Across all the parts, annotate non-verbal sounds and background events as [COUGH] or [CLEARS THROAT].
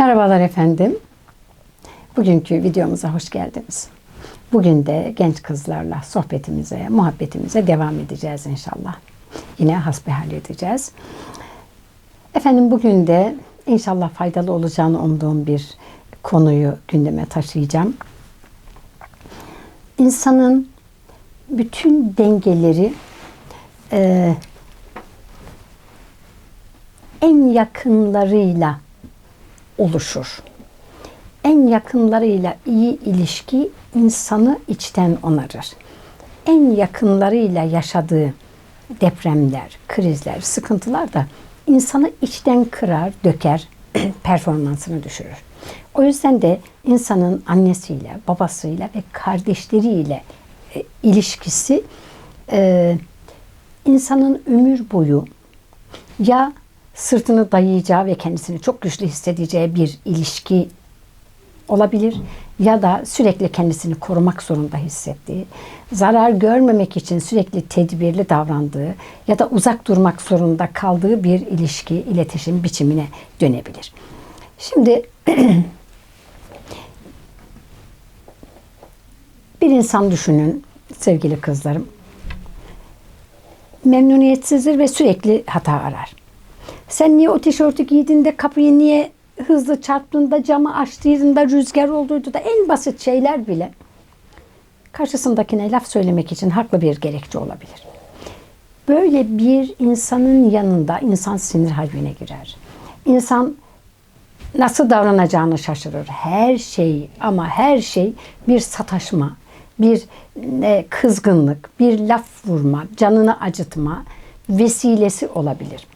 Merhabalar efendim. Bugünkü videomuza hoş geldiniz. Bugün de genç kızlarla sohbetimize, muhabbetimize devam edeceğiz inşallah. Yine hasbihal edeceğiz. Efendim bugün de inşallah faydalı olacağını umduğum bir konuyu gündeme taşıyacağım. İnsanın bütün dengeleri e, en yakınlarıyla oluşur. En yakınlarıyla iyi ilişki insanı içten onarır. En yakınlarıyla yaşadığı depremler, krizler, sıkıntılar da insanı içten kırar, döker, [CLEARS THROAT] performansını düşürür. O yüzden de insanın annesiyle, babasıyla ve kardeşleriyle e, ilişkisi e, insanın ömür boyu ya sırtını dayayacağı ve kendisini çok güçlü hissedeceği bir ilişki olabilir ya da sürekli kendisini korumak zorunda hissettiği, zarar görmemek için sürekli tedbirli davrandığı ya da uzak durmak zorunda kaldığı bir ilişki, iletişim biçimine dönebilir. Şimdi [CLEARS THROAT] bir insan düşünün sevgili kızlarım. Memnuniyetsizdir ve sürekli hata arar. Sen niye o tişörtü giydin de kapıyı niye hızlı çarptın da camı açtıydın da rüzgar olduydu da en basit şeyler bile karşısındakine laf söylemek için haklı bir gerekçe olabilir. Böyle bir insanın yanında insan sinir haline girer. İnsan nasıl davranacağını şaşırır. Her şey ama her şey bir sataşma, bir e, kızgınlık, bir laf vurma, canını acıtma vesilesi olabilir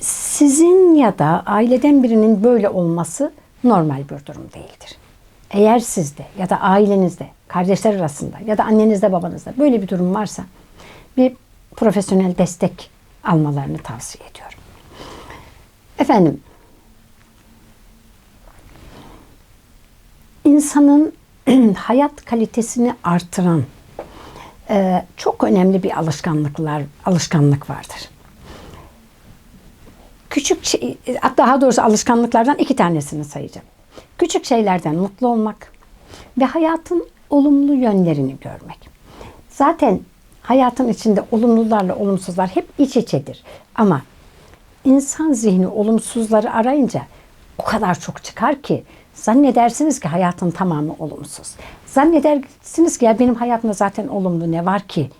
sizin ya da aileden birinin böyle olması normal bir durum değildir. Eğer sizde ya da ailenizde, kardeşler arasında ya da annenizde babanızda böyle bir durum varsa bir profesyonel destek almalarını tavsiye ediyorum. Efendim, insanın [CLEARS THROAT] hayat kalitesini artıran çok önemli bir alışkanlıklar alışkanlık vardır küçük şey, daha doğrusu alışkanlıklardan iki tanesini sayacağım. Küçük şeylerden mutlu olmak ve hayatın olumlu yönlerini görmek. Zaten hayatın içinde olumlularla olumsuzlar hep iç içedir. Ama insan zihni olumsuzları arayınca o kadar çok çıkar ki zannedersiniz ki hayatın tamamı olumsuz. Zannedersiniz ki ya benim hayatımda zaten olumlu ne var ki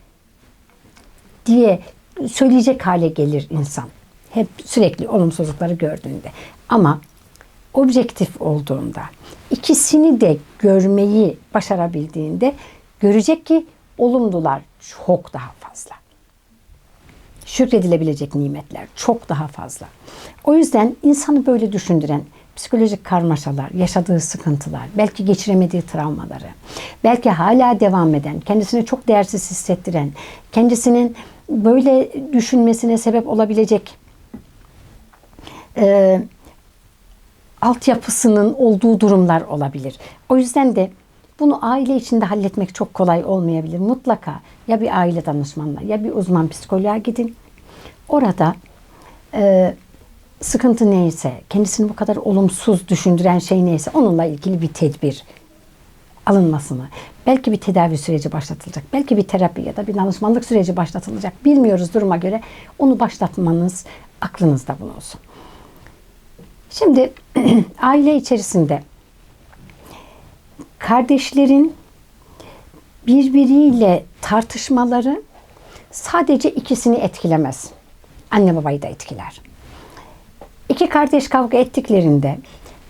diye söyleyecek hale gelir insan. Hep sürekli olumsuzlukları gördüğünde. Ama objektif olduğunda, ikisini de görmeyi başarabildiğinde görecek ki olumlular çok daha fazla. Şükredilebilecek nimetler çok daha fazla. O yüzden insanı böyle düşündüren psikolojik karmaşalar, yaşadığı sıkıntılar, belki geçiremediği travmaları, belki hala devam eden, kendisini çok değersiz hissettiren, kendisinin böyle düşünmesine sebep olabilecek e, altyapısının olduğu durumlar olabilir. O yüzden de bunu aile içinde halletmek çok kolay olmayabilir. Mutlaka ya bir aile danışmanına ya bir uzman psikoloğa gidin. Orada e, sıkıntı neyse, kendisini bu kadar olumsuz düşündüren şey neyse onunla ilgili bir tedbir alınmasını, belki bir tedavi süreci başlatılacak, belki bir terapi ya da bir danışmanlık süreci başlatılacak. Bilmiyoruz duruma göre. Onu başlatmanız aklınızda bulunsun. Şimdi [CLEARS THROAT] aile içerisinde kardeşlerin birbiriyle tartışmaları sadece ikisini etkilemez. Anne babayı da etkiler. İki kardeş kavga ettiklerinde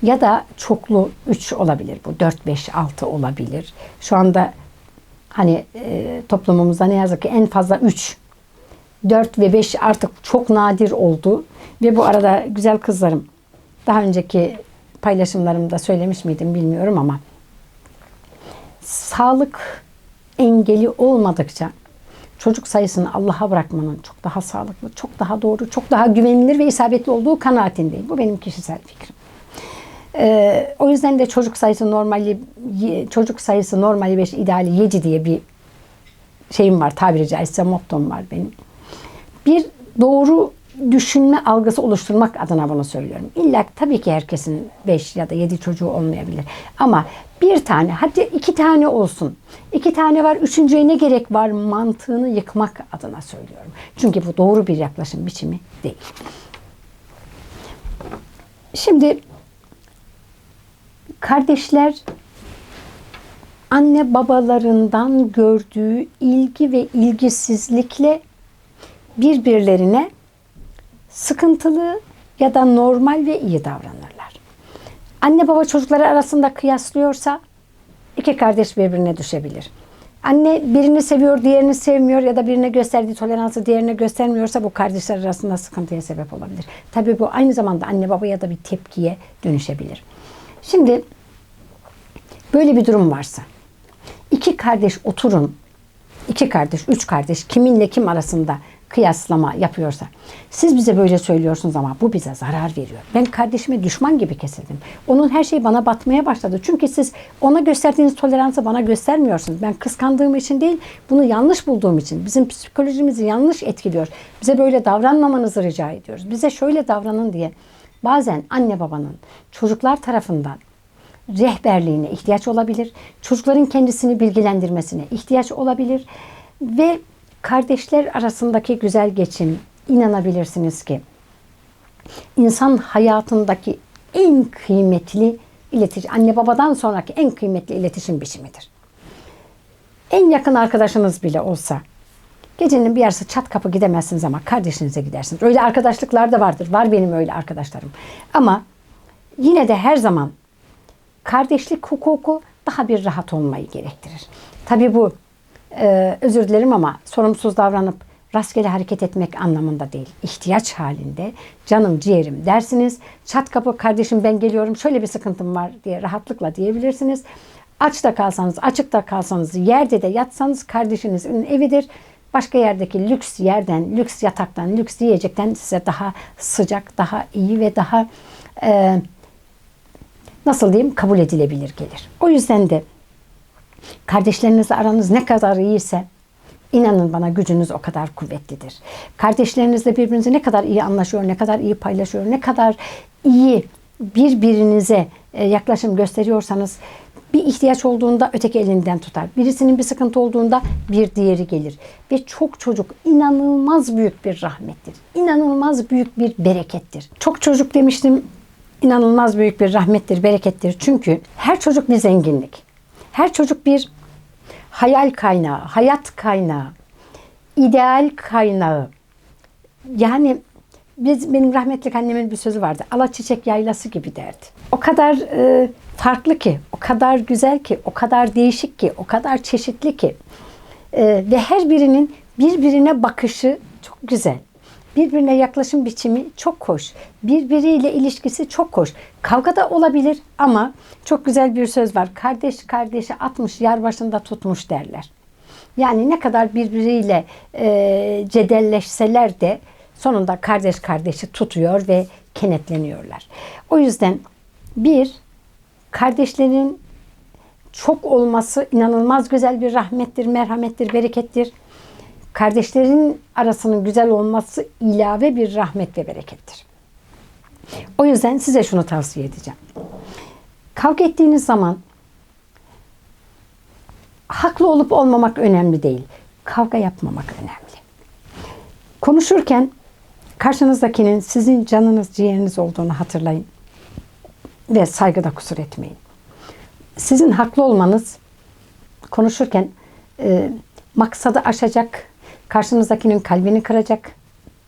ya da çoklu üç olabilir bu. dört beş altı olabilir. Şu anda hani e, toplumumuzda ne yazık ki en fazla üç dört ve beş artık çok nadir oldu. Ve bu arada güzel kızlarım daha önceki paylaşımlarımda söylemiş miydim bilmiyorum ama sağlık engeli olmadıkça çocuk sayısını Allah'a bırakmanın çok daha sağlıklı, çok daha doğru, çok daha güvenilir ve isabetli olduğu kanaatindeyim. Bu benim kişisel fikrim. Ee, o yüzden de çocuk sayısı normali çocuk sayısı normali 5 ideali 7 diye bir şeyim var tabiri caizse mottom var benim. Bir doğru düşünme algısı oluşturmak adına bunu söylüyorum. İlla tabii ki herkesin 5 ya da 7 çocuğu olmayabilir. Ama bir tane, hadi iki tane olsun. İki tane var, üçüncüye ne gerek var mantığını yıkmak adına söylüyorum. Çünkü bu doğru bir yaklaşım biçimi değil. Şimdi kardeşler anne babalarından gördüğü ilgi ve ilgisizlikle birbirlerine sıkıntılı ya da normal ve iyi davranırlar. Anne baba çocukları arasında kıyaslıyorsa iki kardeş birbirine düşebilir. Anne birini seviyor, diğerini sevmiyor ya da birine gösterdiği toleransı diğerine göstermiyorsa bu kardeşler arasında sıkıntıya sebep olabilir. Tabii bu aynı zamanda anne babaya da bir tepkiye dönüşebilir. Şimdi böyle bir durum varsa iki kardeş oturun, iki kardeş, üç kardeş kiminle kim arasında kıyaslama yapıyorsa siz bize böyle söylüyorsunuz ama bu bize zarar veriyor. Ben kardeşime düşman gibi kesildim. Onun her şeyi bana batmaya başladı. Çünkü siz ona gösterdiğiniz toleransı bana göstermiyorsunuz. Ben kıskandığım için değil, bunu yanlış bulduğum için. Bizim psikolojimizi yanlış etkiliyor. Bize böyle davranmamanızı rica ediyoruz. Bize şöyle davranın diye. Bazen anne babanın çocuklar tarafından rehberliğine ihtiyaç olabilir. Çocukların kendisini bilgilendirmesine ihtiyaç olabilir. Ve kardeşler arasındaki güzel geçim inanabilirsiniz ki insan hayatındaki en kıymetli iletişim, anne babadan sonraki en kıymetli iletişim biçimidir. En yakın arkadaşınız bile olsa gecenin bir yarısı çat kapı gidemezsiniz ama kardeşinize gidersiniz. Öyle arkadaşlıklar da vardır. Var benim öyle arkadaşlarım. Ama yine de her zaman kardeşlik hukuku daha bir rahat olmayı gerektirir. Tabii bu e, özür dilerim ama sorumsuz davranıp rastgele hareket etmek anlamında değil. İhtiyaç halinde canım ciğerim dersiniz. Çat kapı kardeşim ben geliyorum şöyle bir sıkıntım var diye rahatlıkla diyebilirsiniz. Aç da kalsanız, açık da kalsanız, yerde de yatsanız kardeşinizin evidir. Başka yerdeki lüks yerden, lüks yataktan, lüks yiyecekten size daha sıcak, daha iyi ve daha e, nasıl diyeyim kabul edilebilir gelir. O yüzden de kardeşlerinizle aranız ne kadar iyiyse inanın bana gücünüz o kadar kuvvetlidir. Kardeşlerinizle birbirinizi ne kadar iyi anlaşıyor, ne kadar iyi paylaşıyor, ne kadar iyi birbirinize e, yaklaşım gösteriyorsanız bir ihtiyaç olduğunda öteki elinden tutar. Birisinin bir sıkıntı olduğunda bir diğeri gelir. Ve çok çocuk inanılmaz büyük bir rahmettir. İnanılmaz büyük bir berekettir. Çok çocuk demiştim inanılmaz büyük bir rahmettir, berekettir. Çünkü her çocuk bir zenginlik. Her çocuk bir hayal kaynağı, hayat kaynağı, ideal kaynağı. Yani biz benim rahmetli annemin bir sözü vardı. Ala çiçek yaylası gibi derdi. O kadar e, farklı ki, o kadar güzel ki, o kadar değişik ki, o kadar çeşitli ki. E, ve her birinin birbirine bakışı çok güzel. Birbirine yaklaşım biçimi çok hoş. Birbiriyle ilişkisi çok hoş. Kavga da olabilir ama çok güzel bir söz var. Kardeş kardeşi atmış yer başında tutmuş derler. Yani ne kadar birbiriyle e, cedelleşseler de sonunda kardeş kardeşi tutuyor ve kenetleniyorlar. O yüzden bir kardeşlerin çok olması inanılmaz güzel bir rahmettir, merhamettir, berekettir. Kardeşlerin arasının güzel olması ilave bir rahmet ve berekettir. O yüzden size şunu tavsiye edeceğim. Kavga ettiğiniz zaman haklı olup olmamak önemli değil. Kavga yapmamak önemli. Konuşurken karşınızdakinin sizin canınız ciğeriniz olduğunu hatırlayın. Ve saygıda kusur etmeyin. Sizin haklı olmanız konuşurken e, maksadı aşacak, karşınızdakinin kalbini kıracak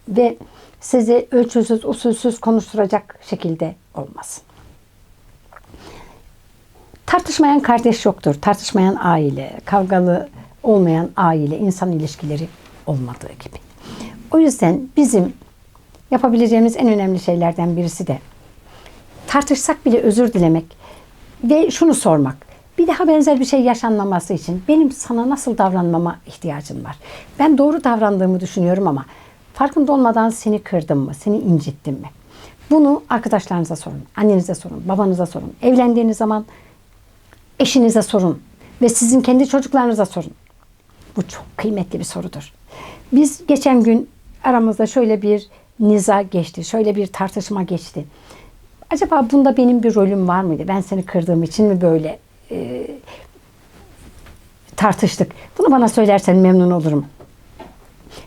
ve sizi ölçüsüz, usulsüz konuşturacak şekilde olmasın. Tartışmayan kardeş yoktur. Tartışmayan aile, kavgalı olmayan aile, insan ilişkileri olmadığı gibi. O yüzden bizim yapabileceğimiz en önemli şeylerden birisi de tartışsak bile özür dilemek ve şunu sormak. Bir daha benzer bir şey yaşanmaması için benim sana nasıl davranmama ihtiyacım var. Ben doğru davrandığımı düşünüyorum ama farkında olmadan seni kırdım mı, seni incittim mi? Bunu arkadaşlarınıza sorun, annenize sorun, babanıza sorun. Evlendiğiniz zaman eşinize sorun ve sizin kendi çocuklarınıza sorun. Bu çok kıymetli bir sorudur. Biz geçen gün aramızda şöyle bir niza geçti, şöyle bir tartışma geçti. Acaba bunda benim bir rolüm var mıydı? Ben seni kırdığım için mi böyle e, tartıştık? Bunu bana söylersen memnun olurum.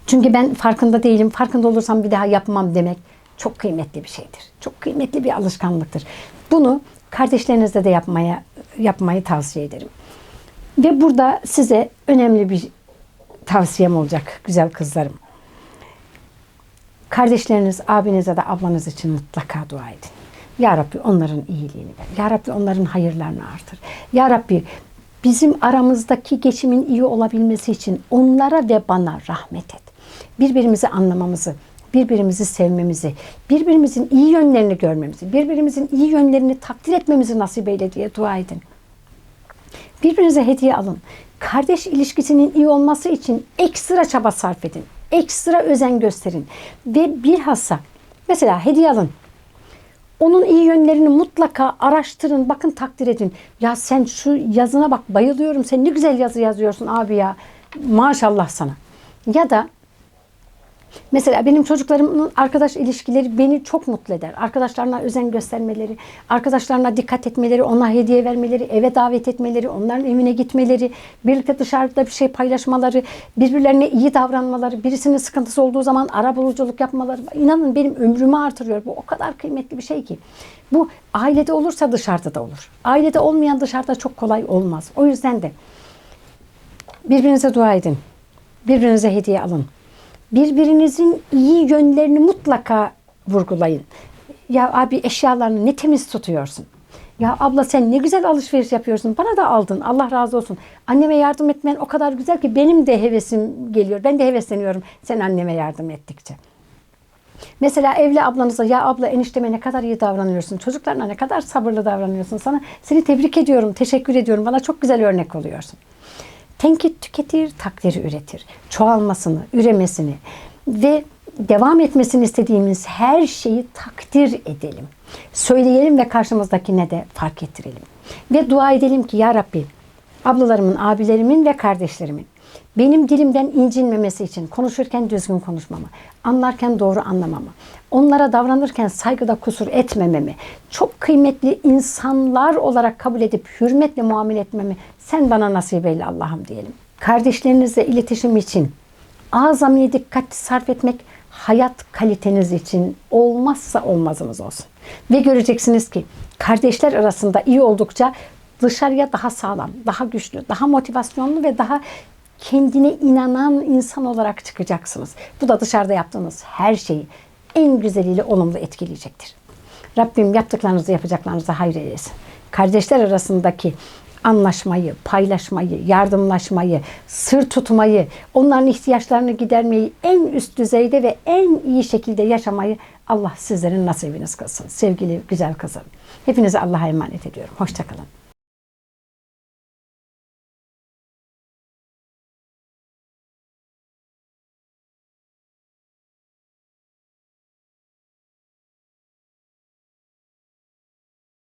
Çünkü ben farkında değilim. Farkında olursam bir daha yapmam demek çok kıymetli bir şeydir. Çok kıymetli bir alışkanlıktır. Bunu kardeşlerinizle de yapmaya yapmayı tavsiye ederim. Ve burada size önemli bir tavsiyem olacak güzel kızlarım. Kardeşleriniz, abiniz ya da ablanız için mutlaka dua edin. Ya Rabbi onların iyiliğini ver. Ya Rabbi onların hayırlarını artır. Ya Rabbi bizim aramızdaki geçimin iyi olabilmesi için onlara ve bana rahmet et. Birbirimizi anlamamızı, birbirimizi sevmemizi, birbirimizin iyi yönlerini görmemizi, birbirimizin iyi yönlerini takdir etmemizi nasip eyle diye dua edin. Birbirinize hediye alın. Kardeş ilişkisinin iyi olması için ekstra çaba sarf edin. Ekstra özen gösterin. Ve bilhassa mesela hediye alın. Onun iyi yönlerini mutlaka araştırın. Bakın takdir edin. Ya sen şu yazına bak bayılıyorum. Sen ne güzel yazı yazıyorsun abi ya. Maşallah sana. Ya da Mesela benim çocuklarımın arkadaş ilişkileri beni çok mutlu eder. Arkadaşlarına özen göstermeleri, arkadaşlarına dikkat etmeleri, ona hediye vermeleri, eve davet etmeleri, onların evine gitmeleri, birlikte dışarıda bir şey paylaşmaları, birbirlerine iyi davranmaları, birisinin sıkıntısı olduğu zaman ara buluculuk yapmaları. İnanın benim ömrümü artırıyor. Bu o kadar kıymetli bir şey ki. Bu ailede olursa dışarıda da olur. Ailede olmayan dışarıda çok kolay olmaz. O yüzden de birbirinize dua edin. Birbirinize hediye alın birbirinizin iyi yönlerini mutlaka vurgulayın. Ya abi eşyalarını ne temiz tutuyorsun. Ya abla sen ne güzel alışveriş yapıyorsun. Bana da aldın. Allah razı olsun. Anneme yardım etmen o kadar güzel ki benim de hevesim geliyor. Ben de hevesleniyorum sen anneme yardım ettikçe. Mesela evli ablanıza ya abla enişteme ne kadar iyi davranıyorsun. Çocuklarına ne kadar sabırlı davranıyorsun. Sana seni tebrik ediyorum, teşekkür ediyorum. Bana çok güzel örnek oluyorsun. Tenkit tüketir, takdiri üretir. Çoğalmasını, üremesini ve devam etmesini istediğimiz her şeyi takdir edelim. Söyleyelim ve karşımızdakine de fark ettirelim. Ve dua edelim ki Ya Rabbi, ablalarımın, abilerimin ve kardeşlerimin benim dilimden incinmemesi için konuşurken düzgün konuşmamı, anlarken doğru anlamamı, onlara davranırken saygıda kusur etmememi, çok kıymetli insanlar olarak kabul edip hürmetle muamele etmemi sen bana nasip eyle Allah'ım diyelim. Kardeşlerinizle iletişim için azami dikkat sarf etmek hayat kaliteniz için olmazsa olmazımız olsun. Ve göreceksiniz ki kardeşler arasında iyi oldukça dışarıya daha sağlam, daha güçlü, daha motivasyonlu ve daha kendine inanan insan olarak çıkacaksınız. Bu da dışarıda yaptığınız her şeyi en güzeliyle olumlu etkileyecektir. Rabbim yaptıklarınızı yapacaklarınızı hayır eylesin. Kardeşler arasındaki anlaşmayı, paylaşmayı, yardımlaşmayı, sır tutmayı, onların ihtiyaçlarını gidermeyi en üst düzeyde ve en iyi şekilde yaşamayı Allah sizlerin nasibiniz kılsın. Sevgili güzel kızım. Hepinizi Allah'a emanet ediyorum. Hoşçakalın.